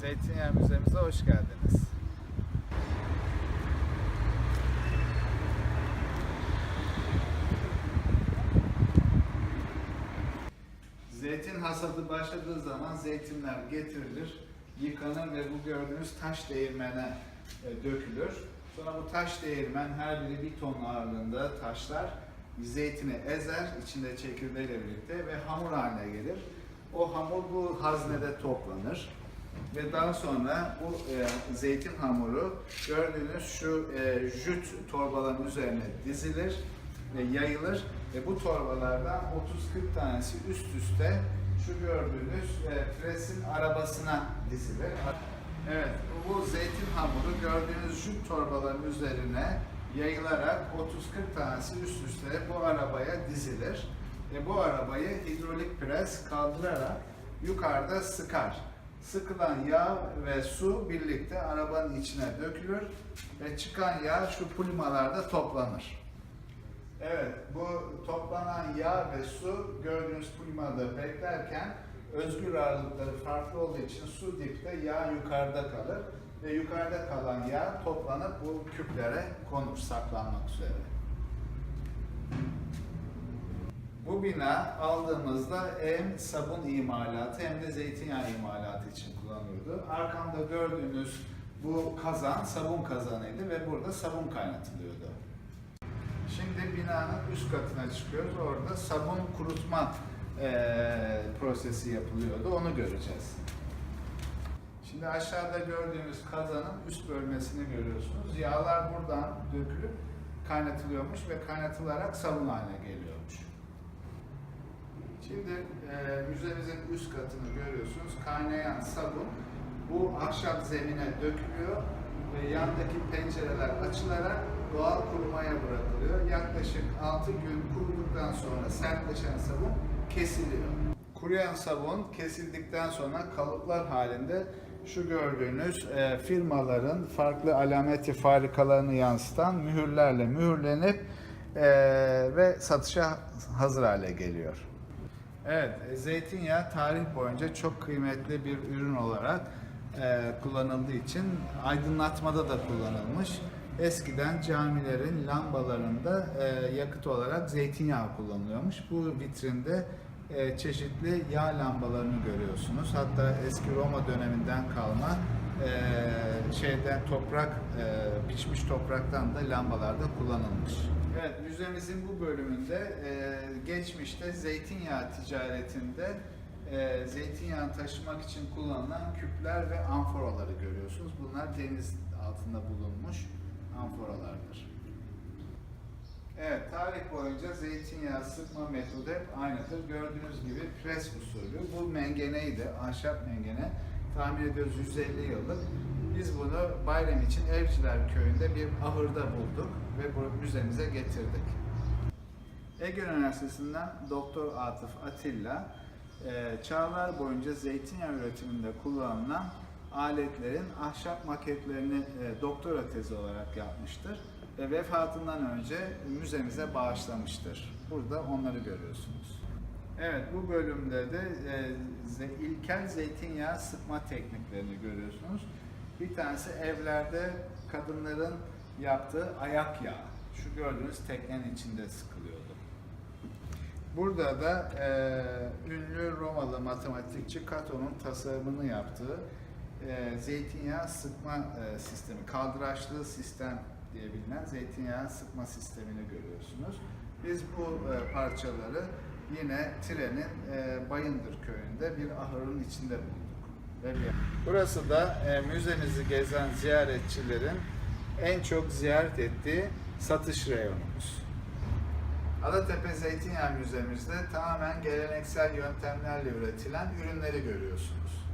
Zeytinyağı Müzemize hoş geldiniz. Zeytin hasadı başladığı zaman zeytinler getirilir, yıkanır ve bu gördüğünüz taş değirmene e, dökülür. Sonra bu taş değirmen her biri bir ton ağırlığında taşlar zeytini ezer içinde çekirdeğiyle birlikte ve hamur haline gelir. O hamur bu haznede toplanır ve daha sonra bu e, zeytin hamuru gördüğünüz şu e, jüt torbaların üzerine dizilir ve yayılır ve bu torbalardan 30-40 tanesi üst üste şu gördüğünüz e, presin arabasına dizilir. Evet, bu zeytin hamuru gördüğünüz jüt torbaların üzerine yayılarak 30-40 tanesi üst üste bu arabaya dizilir. Ve bu arabayı hidrolik pres kaldırarak yukarıda sıkar. Sıkılan yağ ve su birlikte arabanın içine dökülür ve çıkan yağ şu pulimalarda toplanır. Evet, bu toplanan yağ ve su gördüğünüz pulimada beklerken özgür ağırlıkları farklı olduğu için su dipte, yağ yukarıda kalır ve yukarıda kalan yağ toplanıp bu küplere konur saklanmak üzere. Bu bina aldığımızda hem sabun imalatı hem de zeytinyağı imalatı için kullanılıyordu. Arkamda gördüğünüz bu kazan sabun kazanıydı ve burada sabun kaynatılıyordu. Şimdi binanın üst katına çıkıyoruz. Orada sabun kurutma eee, prosesi yapılıyordu. Onu göreceğiz. Şimdi aşağıda gördüğünüz kazanın üst bölmesini görüyorsunuz. Yağlar buradan dökülüp kaynatılıyormuş ve kaynatılarak sabun haline geliyormuş. Şimdi e, müzemizin üst katını görüyorsunuz. Kaynayan sabun bu ahşap zemine dökülüyor ve yandaki pencereler açılarak doğal kurumaya bırakılıyor. Yaklaşık 6 gün kuruduktan sonra sertleşen sabun kesiliyor. Kuruyan sabun kesildikten sonra kalıplar halinde şu gördüğünüz e, firmaların farklı alameti farikalarını yansıtan mühürlerle mühürlenip e, ve satışa hazır hale geliyor. Evet, e, zeytinyağı tarih boyunca çok kıymetli bir ürün olarak e, kullanıldığı için aydınlatmada da kullanılmış. Eskiden camilerin lambalarında e, yakıt olarak zeytinyağı kullanılıyormuş. Bu vitrinde e, çeşitli yağ lambalarını görüyorsunuz. Hatta eski Roma döneminden kalma e, şeyden toprak, e, pişmiş topraktan da lambalarda kullanılmış. Evet, müzemizin bu bölümünde e, geçmişte zeytinyağı ticaretinde e, zeytinyağı taşımak için kullanılan küpler ve amforaları görüyorsunuz. Bunlar deniz altında bulunmuş amforalardır. Evet, tarih boyunca zeytinyağı sıkma metodu hep aynıdır. Gördüğünüz gibi pres usulü. Bu mengeneydi, ahşap mengene. Tahmin ediyoruz 150 yıllık. Biz bunu bayram için Evciler Köyü'nde bir ahırda bulduk ve bu müzemize getirdik. Ege Üniversitesi'nden Doktor Atıf Atilla, e, çağlar boyunca zeytinyağı üretiminde kullanılan aletlerin ahşap maketlerini e, doktora tezi olarak yapmıştır ve vefatından önce müzemize bağışlamıştır. Burada onları görüyorsunuz. Evet, bu bölümde de e, ilkel zeytinyağı sıkma tekniklerini görüyorsunuz. Bir tanesi evlerde kadınların yaptığı ayak yağı. Şu gördüğünüz teknenin içinde sıkılıyordu. Burada da e, ünlü Romalı matematikçi Cato'nun tasarımını yaptığı e, zeytinyağı sıkma e, sistemi, kaldıraçlı sistem diye bilinen zeytinyağı sıkma sistemini görüyorsunuz. Biz bu e, parçaları yine trenin e, Bayındır köyünde bir ahırın içinde bulduk. Burası da e, müzemizi gezen ziyaretçilerin en çok ziyaret ettiği satış reyonumuz. Adatepe Zeytinyağı Müzemizde tamamen geleneksel yöntemlerle üretilen ürünleri görüyorsunuz.